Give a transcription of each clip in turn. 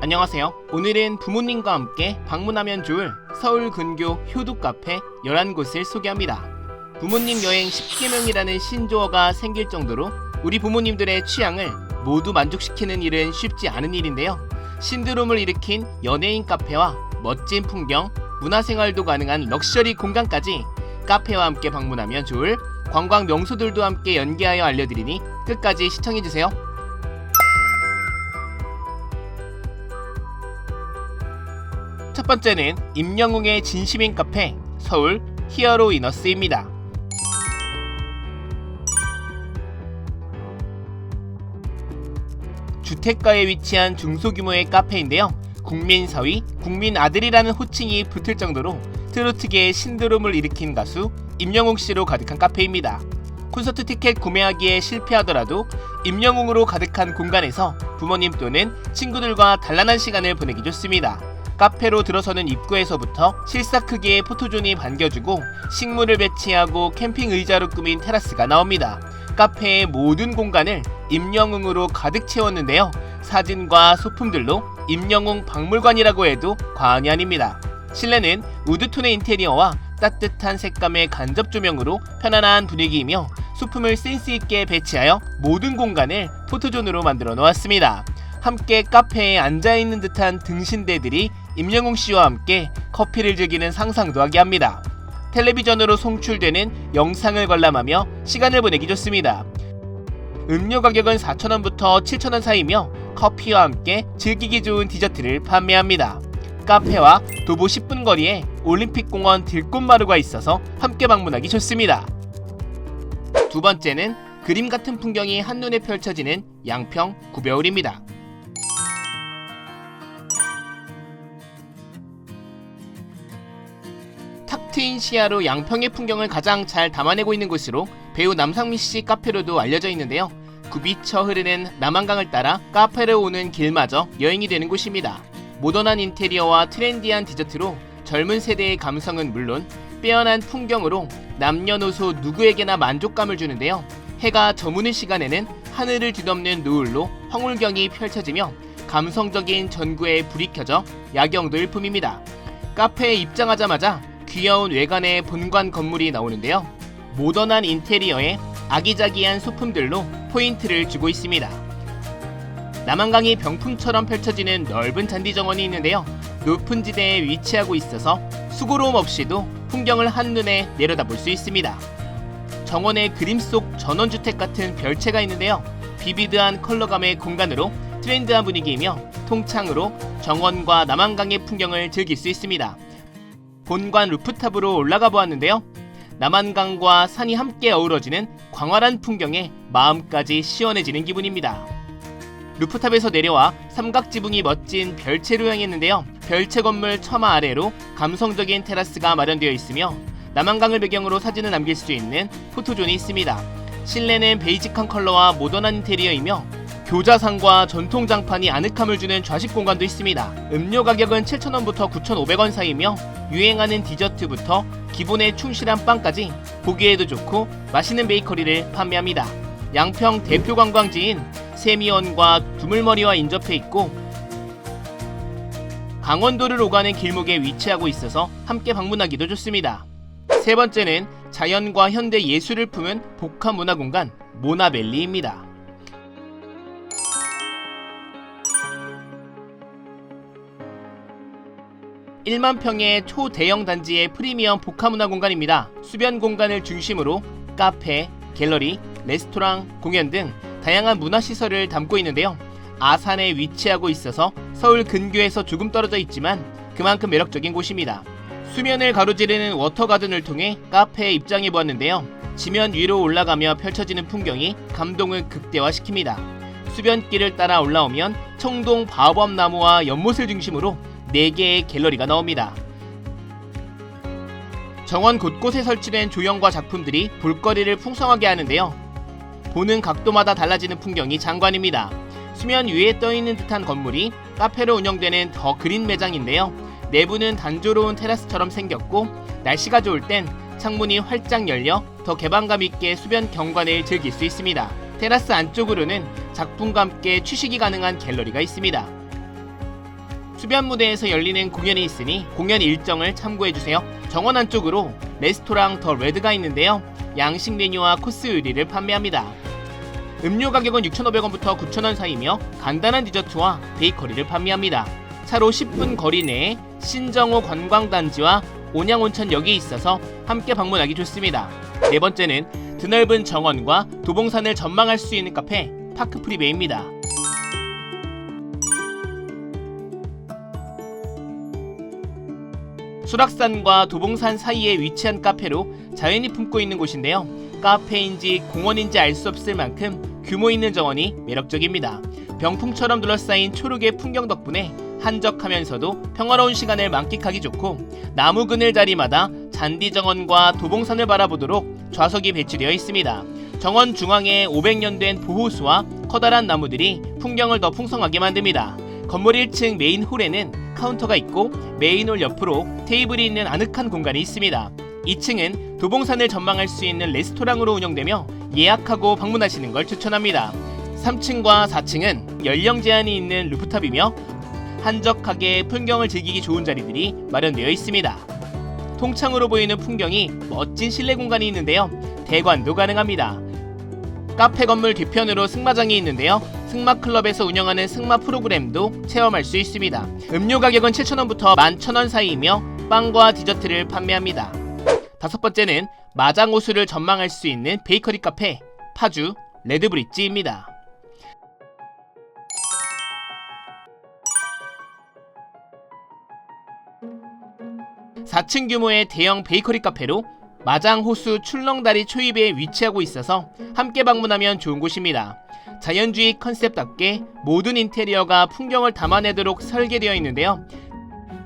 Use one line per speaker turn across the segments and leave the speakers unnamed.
안녕하세요. 오늘은 부모님과 함께 방문하면 좋을 서울 근교 효도 카페 11곳을 소개합니다. 부모님 여행 10개명이라는 신조어가 생길 정도로 우리 부모님들의 취향을 모두 만족시키는 일은 쉽지 않은 일인데요. 신드롬을 일으킨 연예인 카페와 멋진 풍경, 문화생활도 가능한 럭셔리 공간까지 카페와 함께 방문하면 좋을 관광 명소들도 함께 연계하여 알려드리니 끝까지 시청해주세요. 첫 번째는 임영웅의 진심인 카페 서울 히어로 이너스입니다. 주택가에 위치한 중소규모의 카페인데요. 국민 사위, 국민 아들이라는 호칭이 붙을 정도로 트로트계의 신드롬을 일으킨 가수 임영웅 씨로 가득한 카페입니다. 콘서트 티켓 구매하기에 실패하더라도 임영웅으로 가득한 공간에서 부모님 또는 친구들과 단란한 시간을 보내기 좋습니다. 카페로 들어서는 입구에서부터 실사 크기의 포토존이 반겨주고 식물을 배치하고 캠핑 의자로 꾸민 테라스가 나옵니다. 카페의 모든 공간을 임영웅으로 가득 채웠는데요. 사진과 소품들로 임영웅 박물관이라고 해도 과언이 아닙니다. 실내는 우드톤의 인테리어와 따뜻한 색감의 간접 조명으로 편안한 분위기이며 소품을 센스 있게 배치하여 모든 공간을 포토존으로 만들어 놓았습니다. 함께 카페에 앉아 있는 듯한 등신대들이 임영웅 씨와 함께 커피를 즐기는 상상도 하게 합니다. 텔레비전으로 송출되는 영상을 관람하며 시간을 보내기 좋습니다. 음료 가격은 4,000원부터 7,000원 사이며 커피와 함께 즐기기 좋은 디저트를 판매합니다. 카페와 도보 10분 거리에 올림픽공원 들꽃마루가 있어서 함께 방문하기 좋습니다. 두 번째는 그림 같은 풍경이 한눈에 펼쳐지는 양평 구벼울입니다. 트인 시야로 양평의 풍경을 가장 잘 담아내고 있는 곳으로 배우 남상미 씨 카페로도 알려져 있는데요. 굽이쳐 흐르는 남한강을 따라 카페로 오는 길마저 여행이 되는 곳입니다. 모던한 인테리어와 트렌디한 디저트로 젊은 세대의 감성은 물론 빼어난 풍경으로 남녀노소 누구에게나 만족감을 주는데요. 해가 저무는 시간에는 하늘을 뒤덮는 노을로 황홀경이 펼쳐지며 감성적인 전구에 불이 켜져 야경도 일품입니다. 카페에 입장하자마자 귀여운 외관의 본관 건물이 나오는데요. 모던한 인테리어에 아기자기한 소품들로 포인트를 주고 있습니다. 남한강이 병풍처럼 펼쳐지는 넓은 잔디 정원이 있는데요. 높은 지대에 위치하고 있어서 수고로움 없이도 풍경을 한눈에 내려다볼 수 있습니다. 정원의 그림 속 전원주택 같은 별채가 있는데요. 비비드한 컬러감의 공간으로 트렌드한 분위기이며 통창으로 정원과 남한강의 풍경을 즐길 수 있습니다. 본관 루프탑으로 올라가 보았는데요. 남한강과 산이 함께 어우러지는 광활한 풍경에 마음까지 시원해지는 기분입니다. 루프탑에서 내려와 삼각지붕이 멋진 별채로 향했는데요. 별채 건물 처마 아래로 감성적인 테라스가 마련되어 있으며 남한강을 배경으로 사진을 남길 수 있는 포토존이 있습니다. 실내는 베이직한 컬러와 모던한 인테리어이며 교자상과 전통장판이 아늑함을 주는 좌식 공간도 있습니다. 음료 가격은 7,000원부터 9,500원 사이며 유행하는 디저트부터 기본에 충실한 빵까지 보기에도 좋고 맛있는 베이커리를 판매합니다. 양평 대표 관광지인 세미원과 두물머리와 인접해 있고 강원도를 오가는 길목에 위치하고 있어서 함께 방문하기도 좋습니다. 세 번째는 자연과 현대 예술을 품은 복합 문화 공간 모나벨리입니다. 1만 평의 초대형 단지의 프리미엄 복합문화 공간입니다. 수변 공간을 중심으로 카페, 갤러리, 레스토랑, 공연 등 다양한 문화 시설을 담고 있는데요. 아산에 위치하고 있어서 서울 근교에서 조금 떨어져 있지만 그만큼 매력적인 곳입니다. 수면을 가로지르는 워터가든을 통해 카페에 입장해 보았는데요. 지면 위로 올라가며 펼쳐지는 풍경이 감동을 극대화시킵니다. 수변길을 따라 올라오면 청동 바obab나무와 연못을 중심으로 4개의 갤러리가 나옵니다. 정원 곳곳에 설치된 조형과 작품들이 볼거리를 풍성하게 하는데요. 보는 각도마다 달라지는 풍경이 장관입니다. 수면 위에 떠있는 듯한 건물이 카페로 운영되는 더 그린 매장인데요. 내부는 단조로운 테라스처럼 생겼고 날씨가 좋을 땐 창문이 활짝 열려 더 개방감 있게 수변 경관을 즐길 수 있습니다. 테라스 안쪽으로는 작품과 함께 취식이 가능한 갤러리가 있습니다. 수변 무대에서 열리는 공연이 있으니 공연 일정을 참고해주세요. 정원 안쪽으로 레스토랑 더 레드가 있는데요. 양식 메뉴와 코스 요리를 판매합니다. 음료 가격은 6,500원부터 9,000원 사이며 간단한 디저트와 베이커리를 판매합니다. 차로 10분 거리 내에 신정호 관광단지와 온양온천역이 있어서 함께 방문하기 좋습니다. 네 번째는 드넓은 정원과 도봉산을 전망할 수 있는 카페 파크 프리베이입니다. 수락산과 도봉산 사이에 위치한 카페로 자연이 품고 있는 곳인데요. 카페인지 공원인지 알 수 없을 만큼 규모 있는 정원이 매력적입니다. 병풍처럼 둘러싸인 초록의 풍경 덕분에 한적하면서도 평화로운 시간을 만끽하기 좋고 나무 그늘 자리마다 잔디 정원과 도봉산을 바라보도록 좌석이 배치되어 있습니다. 정원 중앙에 500년 된 보호수와 커다란 나무들이 풍경을 더 풍성하게 만듭니다. 건물 1층 메인 홀에는 카운터가 있고 메인 홀 옆으로 테이블이 있는 아늑한 공간이 있습니다. 2층은 도봉산을 전망할 수 있는 레스토랑으로 운영되며 예약하고 방문하시는 걸 추천합니다. 3층과 4층은 연령 제한이 있는 루프탑이며 한적하게 풍경을 즐기기 좋은 자리들이 마련되어 있습니다. 통창으로 보이는 풍경이 멋진 실내 공간이 있는데요. 대관도 가능합니다. 카페 건물 뒤편으로 승마장이 있는데요. 승마클럽에서 운영하는 승마 프로그램도 체험할 수 있습니다. 음료 가격은 7,000원부터 11,000원 사이이며 빵과 디저트를 판매합니다. 다섯 번째는 마장호수를 전망할 수 있는 베이커리 카페 파주 레드브릿지입니다. 4층 규모의 대형 베이커리 카페로 마장 호수 출렁다리 초입에 위치하고 있어서 함께 방문하면 좋은 곳입니다. 자연주의 컨셉답게 모든 인테리어가 풍경을 담아내도록 설계되어 있는데요.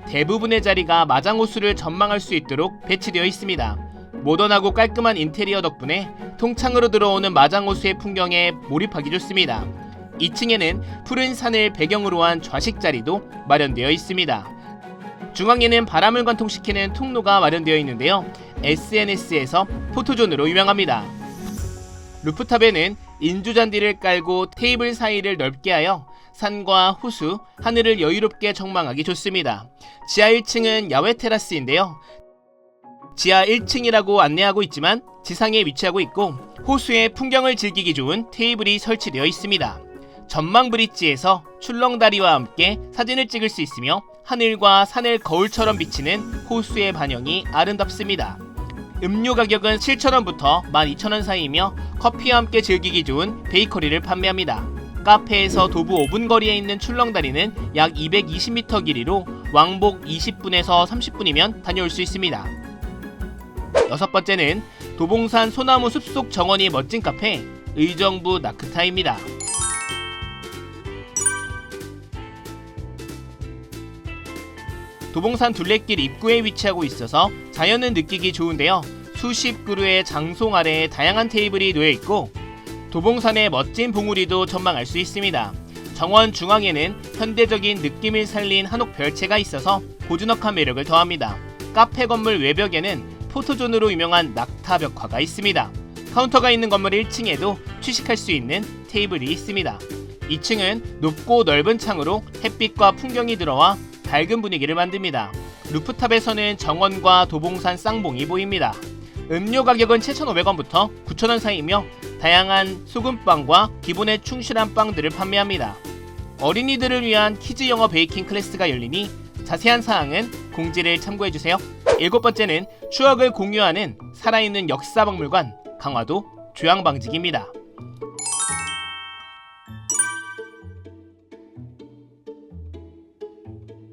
대부분의 자리가 마장 호수를 전망할 수 있도록 배치되어 있습니다. 모던하고 깔끔한 인테리어 덕분에 통창으로 들어오는 마장호수의 풍경에 몰입하기 좋습니다. 2층에는 푸른 산을 배경으로 한 좌식 자리도 마련되어 있습니다. 중앙에는 바람을 관통시키는 통로가 마련되어 있는데요. SNS에서 포토존으로 유명합니다. 루프탑에는 인조잔디를 깔고 테이블 사이를 넓게 하여 산과 호수, 하늘을 여유롭게 전망하기 좋습니다. 지하 1층은 야외 테라스인데요. 지하 1층이라고 안내하고 있지만 지상에 위치하고 있고 호수의 풍경을 즐기기 좋은 테이블이 설치되어 있습니다. 전망 브릿지에서 출렁다리와 함께 사진을 찍을 수 있으며 하늘과 산을 거울처럼 비치는 호수의 반영이 아름답습니다. 음료 가격은 7,000원부터 12,000원 사이이며 커피와 함께 즐기기 좋은 베이커리를 판매합니다. 카페에서 도보 5분 거리에 있는 출렁다리는 약 220m 길이로 왕복 20분에서 30분이면 다녀올 수 있습니다. 여섯 번째는 도봉산 소나무 숲속 정원이 멋진 카페 의정부 나크타입니다. 도봉산 둘레길 입구에 위치하고 있어서 자연을 느끼기 좋은데요. 수십 그루의 장송 아래에 다양한 테이블이 놓여 있고 도봉산의 멋진 봉우리도 전망할 수 있습니다. 정원 중앙에는 현대적인 느낌을 살린 한옥 별채가 있어서 고즈넉한 매력을 더합니다. 카페 건물 외벽에는 포토존으로 유명한 낙타 벽화가 있습니다. 카운터가 있는 건물 1층에도 취식할 수 있는 테이블이 있습니다. 2층은 높고 넓은 창으로 햇빛과 풍경이 들어와 밝은 분위기를 만듭니다. 루프탑에서는 정원과 도봉산 쌍봉이 보입니다. 음료 가격은 7,500원부터 9,000원 사이이며 다양한 소금빵과 기본에 충실한 빵들을 판매합니다. 어린이들을 위한 키즈 영어 베이킹 클래스가 열리니 자세한 사항은 공지를 참고해주세요. 일곱 번째는 추억을 공유하는 살아있는 역사박물관 강화도 조양방직입니다.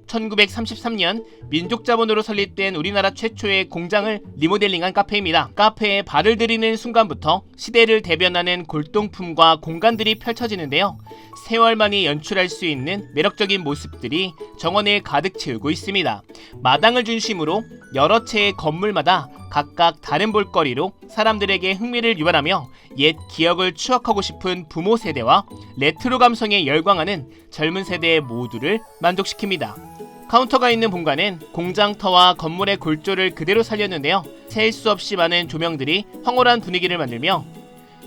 (1933년) 민족 자본으로 설립된 우리나라 최초의 공장을 리모델링한 카페입니다. 카페에 발을 들이는 순간부터 시대를 대변하는 골동품과 공간들이 펼쳐지는데요. 세월만이 연출할 수 있는 매력적인 모습들이 정원을 가득 채우고 있습니다. 마당을 중심으로 여러 채의 건물마다 각각 다른 볼거리로 사람들에게 흥미를 유발하며 옛 기억을 추억하고 싶은 부모 세대와 레트로 감성에 열광하는 젊은 세대 모두를 만족시킵니다. 카운터가 있는 공간은 공장터와 건물의 골조를 그대로 살렸는데요. 셀 수 없이 많은 조명들이 황홀한 분위기를 만들며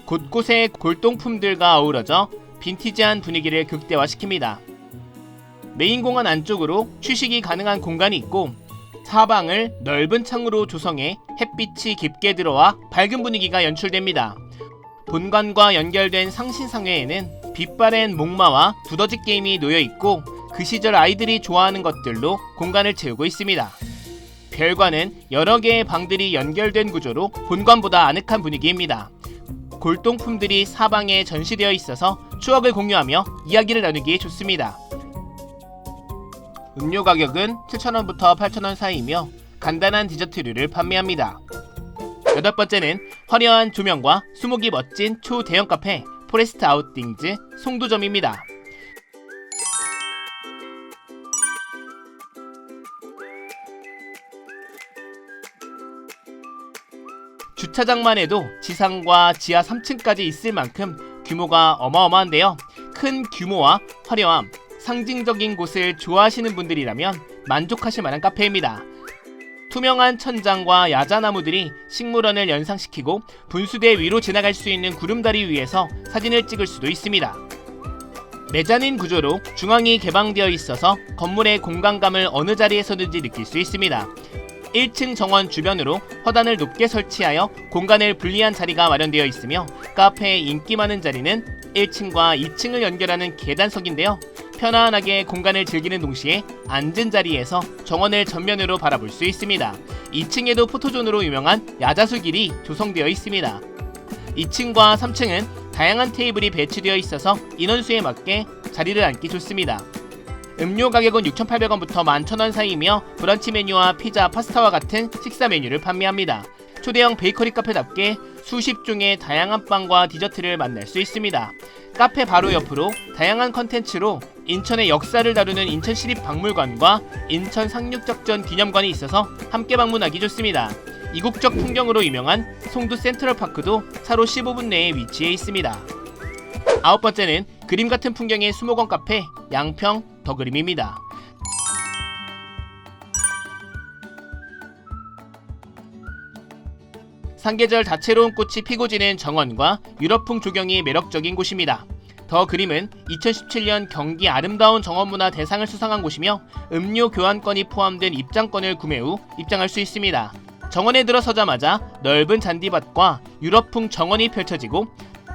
곳곳에 골동품들과 어우러져 빈티지한 분위기를 극대화시킵니다. 메인 공간 안쪽으로 취식이 가능한 공간이 있고 사방을 넓은 창으로 조성해 햇빛이 깊게 들어와 밝은 분위기가 연출됩니다. 본관과 연결된 상신상회에는 빛바랜 목마와 두더지 게임이 놓여 있고 그 시절 아이들이 좋아하는 것들로 공간을 채우고 있습니다. 별관은 여러 개의 방들이 연결된 구조로 본관보다 아늑한 분위기입니다. 골동품들이 사방에 전시되어 있어서 추억을 공유하며 이야기를 나누기에 좋습니다. 음료 가격은 7,000원부터 8,000원 사이이며 간단한 디저트류를 판매합니다. 여덟 번째는 화려한 조명과 수목이 멋진 초대형 카페 포레스트 아웃띵즈 송도점입니다. 주차장만 해도 지상과 지하 3층까지 있을 만큼 규모가 어마어마한데요. 큰 규모와 화려함, 상징적인 곳을 좋아하시는 분들이라면 만족하실 만한 카페입니다. 투명한 천장과 야자나무들이 식물원을 연상시키고 분수대 위로 지나갈 수 있는 구름다리 위에서 사진을 찍을 수도 있습니다. 메자닌 구조로 중앙이 개방되어 있어서 건물의 공간감을 어느 자리에서든지 느낄 수 있습니다. 1층 정원 주변으로 화단을 높게 설치하여 공간을 분리한 자리가 마련되어 있으며 카페의 인기 많은 자리는 1층과 2층을 연결하는 계단석인데요. 편안하게 공간을 즐기는 동시에 앉은 자리에서 정원을 전면으로 바라볼 수 있습니다. 2층에도 포토존으로 유명한 야자수길이 조성되어 있습니다. 2층과 3층은 다양한 테이블이 배치되어 있어서 인원수에 맞게 자리를 앉기 좋습니다. 음료 가격은 6,800원부터 11,000원 사이이며 브런치 메뉴와 피자, 파스타와 같은 식사 메뉴를 판매합니다. 초대형 베이커리 카페답게 수십 종의 다양한 빵과 디저트를 만날 수 있습니다. 카페 바로 옆으로 다양한 컨텐츠로 인천의 역사를 다루는 인천시립박물관과 인천 상륙작전 기념관이 있어서 함께 방문하기 좋습니다. 이국적 풍경으로 유명한 송도 센트럴파크도 차로 15분 내에 위치해 있습니다. 아홉 번째는 그림 같은 풍경의 수목원 카페 양평 더 그림입니다. 상계절 다채로운 꽃이 피고 지는 정원과 유럽풍 조경이 매력적인 곳입니다. 더 그림은 2017년 경기 아름다운 정원문화 대상을 수상한 곳이며 음료 교환권이 포함된 입장권을 구매 후 입장할 수 있습니다. 정원에 들어서자마자 넓은 잔디밭과 유럽풍 정원이 펼쳐지고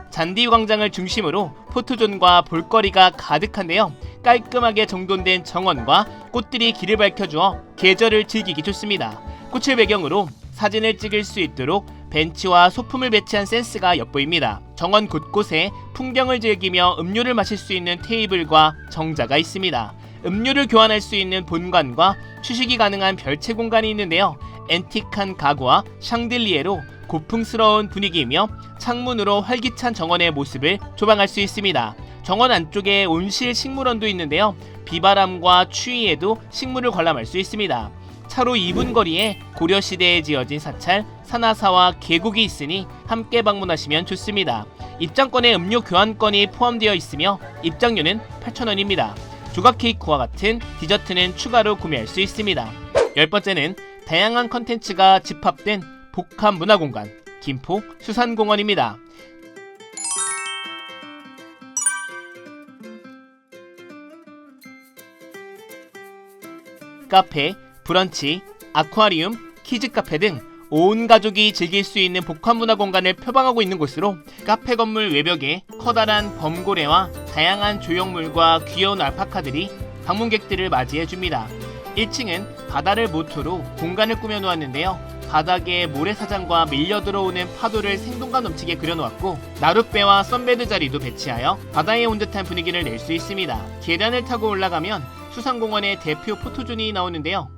잔디 광장을 중심으로 포토존과 볼거리가 가득한데요. 깔끔하게 정돈된 정원과 꽃들이 길을 밝혀주어 계절을 즐기기 좋습니다. 꽃을 배경으로 사진을 찍을 수 있도록 벤치와 소품을 배치한 센스가 엿보입니다. 정원 곳곳에 풍경을 즐기며 음료를 마실 수 있는 테이블과 정자가 있습니다. 음료를 교환할 수 있는 본관과 취식이 가능한 별채 공간이 있는데요. 앤틱한 가구와 샹들리에로 고풍스러운 분위기이며 창문으로 활기찬 정원의 모습을 조망할 수 있습니다. 정원 안쪽에 온실 식물원도 있는데요. 비바람과 추위에도 식물을 관람할 수 있습니다. 차로 2분 거리에 고려시대에 지어진 사찰 산하사와 계곡이 있으니 함께 방문하시면 좋습니다. 입장권에 음료 교환권이 포함되어 있으며 입장료는 8,000원입니다. 조각 케이크와 같은 디저트는 추가로 구매할 수 있습니다. 열 번째는 다양한 컨텐츠가 집합된 복합 문화공간 김포 수산공원입니다. 카페, 브런치, 아쿠아리움, 키즈 카페 등 온 가족이 즐길 수 있는 복합 문화 공간을 표방하고 있는 곳으로 카페 건물 외벽에 커다란 범고래와 다양한 조형물과 귀여운 알파카들이 방문객들을 맞이해 줍니다. 1층은 바다를 모토로 공간을 꾸며 놓았는데요. 바닥에 모래사장과 밀려 들어오는 파도를 생동감 넘치게 그려놓았고 나룻배와 썬베드 자리도 배치하여 바다에 온 듯한 분위기를 낼 수 있습니다. 계단을 타고 올라가면 수상공원의 대표 포토존이 나오는데요.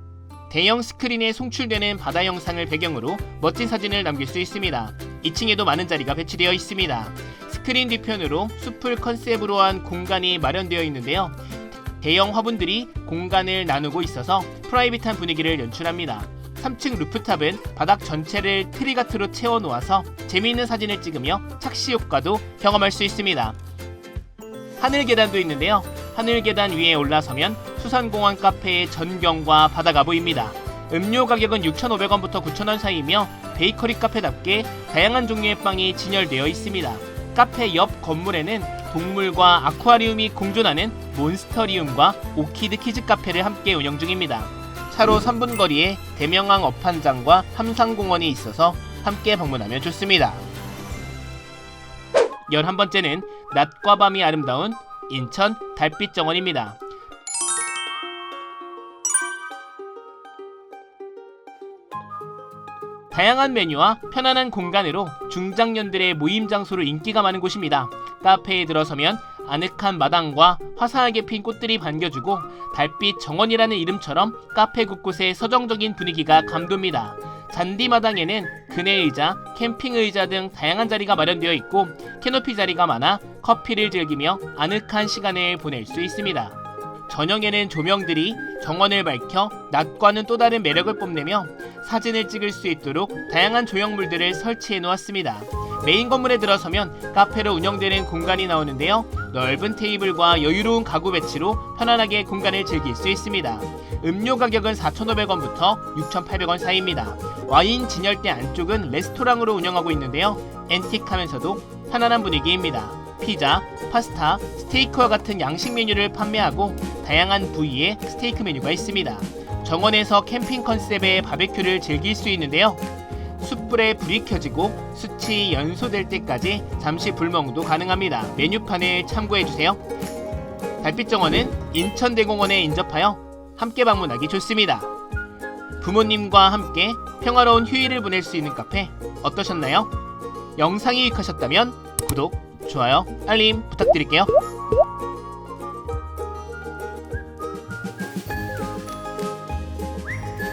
대형 스크린에 송출되는 바다 영상을 배경으로 멋진 사진을 남길 수 있습니다. 2층에도 많은 자리가 배치되어 있습니다. 스크린 뒤편으로 숲을 컨셉으로 한 공간이 마련되어 있는데요. 대형 화분들이 공간을 나누고 있어서 프라이빗한 분위기를 연출합니다. 3층 루프탑은 바닥 전체를 트리가트로 채워 놓아서 재미있는 사진을 찍으며 착시 효과도 경험할 수 있습니다. 하늘 계단도 있는데요. 하늘 계단 위에 올라서면 수산공원 카페의 전경과 바다가 보입니다. 음료 가격은 6,500원부터 9,000원 사이이며 베이커리 카페답게 다양한 종류의 빵이 진열되어 있습니다. 카페 옆 건물에는 동물과 아쿠아리움이 공존하는 몬스터리움과 오키드 키즈 카페를 함께 운영 중입니다. 차로 3분 거리에 대명항 어판장과 함상공원이 있어서 함께 방문하면 좋습니다. 11번째는 낮과 밤이 아름다운 인천 달빛 정원입니다. 다양한 메뉴와 편안한 공간으로 중장년들의 모임 장소로 인기가 많은 곳입니다. 카페에 들어서면 아늑한 마당과 화사하게 핀 꽃들이 반겨주고 달빛 정원이라는 이름처럼 카페 곳곳에 서정적인 분위기가 감돕니다. 잔디 마당에는 그네 의자, 캠핑 의자 등 다양한 자리가 마련되어 있고 캐노피 자리가 많아 커피를 즐기며 아늑한 시간을 보낼 수 있습니다. 저녁에는 조명들이 정원을 밝혀 낮과는 또 다른 매력을 뽐내며 사진을 찍을 수 있도록 다양한 조형물들을 설치해 놓았습니다. 메인 건물에 들어서면 카페로 운영되는 공간이 나오는데요. 넓은 테이블과 여유로운 가구 배치로 편안하게 공간을 즐길 수 있습니다. 음료 가격은 4,500원부터 6,800원 사이입니다. 와인 진열대 안쪽은 레스토랑으로 운영하고 있는데요. 앤틱하면서도 편안한 분위기입니다. 피자, 파스타, 스테이크와 같은 양식 메뉴를 판매하고 다양한 부위의 스테이크 메뉴가 있습니다. 정원에서 캠핑 컨셉의 바베큐를 즐길 수 있는데요. 숯불에 불이 켜지고 숯이 연소될 때까지 잠시 불멍도 가능합니다. 메뉴판을 참고해 주세요. 달빛정원은 인천대공원에 인접하여 함께 방문하기 좋습니다. 부모님과 함께 평화로운 휴일을 보낼 수 있는 카페 어떠셨나요? 영상이 유익하셨다면 구독, 좋아요, 알림 부탁드릴게요.